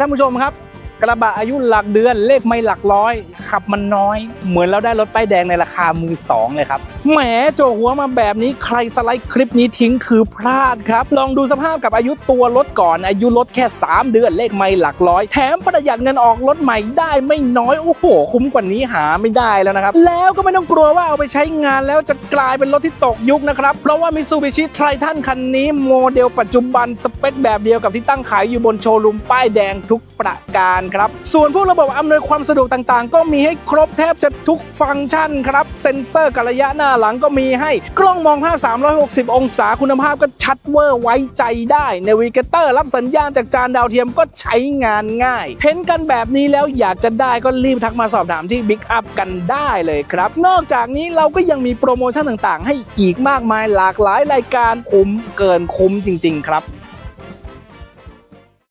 ท่านผู้ชมครับ กระบะอายุหลักเดือนเลขไม่หลักร้อย ขับมันน้อย เหมือนเราได้รถป้ายแดงในราคามือสองเลยครับแหมโจหัวมาแบบนี้ใครสไลด์คลิปนี้ทิ้งคือพลาดครับ ลองดูสภาพกับอายุตัวรถก่อน อายุรถแค่ 3 เดือนเลขไม่หลักร้อย แถมประหยัดเงินออกรถใหม่ได้ไม่น้อยโอ้โห คุ้มกว่านี้หาไม่ได้แล้วนะครับ แล้วก็ไม่ต้องกลัวว่าเอาไปใช้งานแล้วจะกลายเป็นรถที่ตกยุคนะครับ เพราะว่า Mitsubishi Triton คันนี้โมเดลปัจจุบันสเปคแบบเดียวกับที่ตั้งขายอยู่บนโชว์รูมป้ายแดงทุกประการครับ ส่วนพวกระบบอำนวยความสะดวกต่างๆ ก็มีให้ครบแทบจะทุกฟังก์ชันครับ เซ็นเซอร์กับระยะหน้าหลังก็มีให้กล้องมองภาพ 360 องศาคุณภาพก็ชัดเวอร์ไว้ใจได้เนวิเกเตอร์รับสัญญาณจากจานดาวเทียมก็ใช้งานง่าย เห็นกันแบบนี้แล้วอยากจะได้ก็รีบทักมาสอบถามที่ Big Up กันได้เลยครับ นอกจากนี้เราก็ยังมีโปรโมชั่นต่างๆ ให้อีกมากมายหลากหลายรายการคุ้มเกินคุ้มจริง ๆ ครับ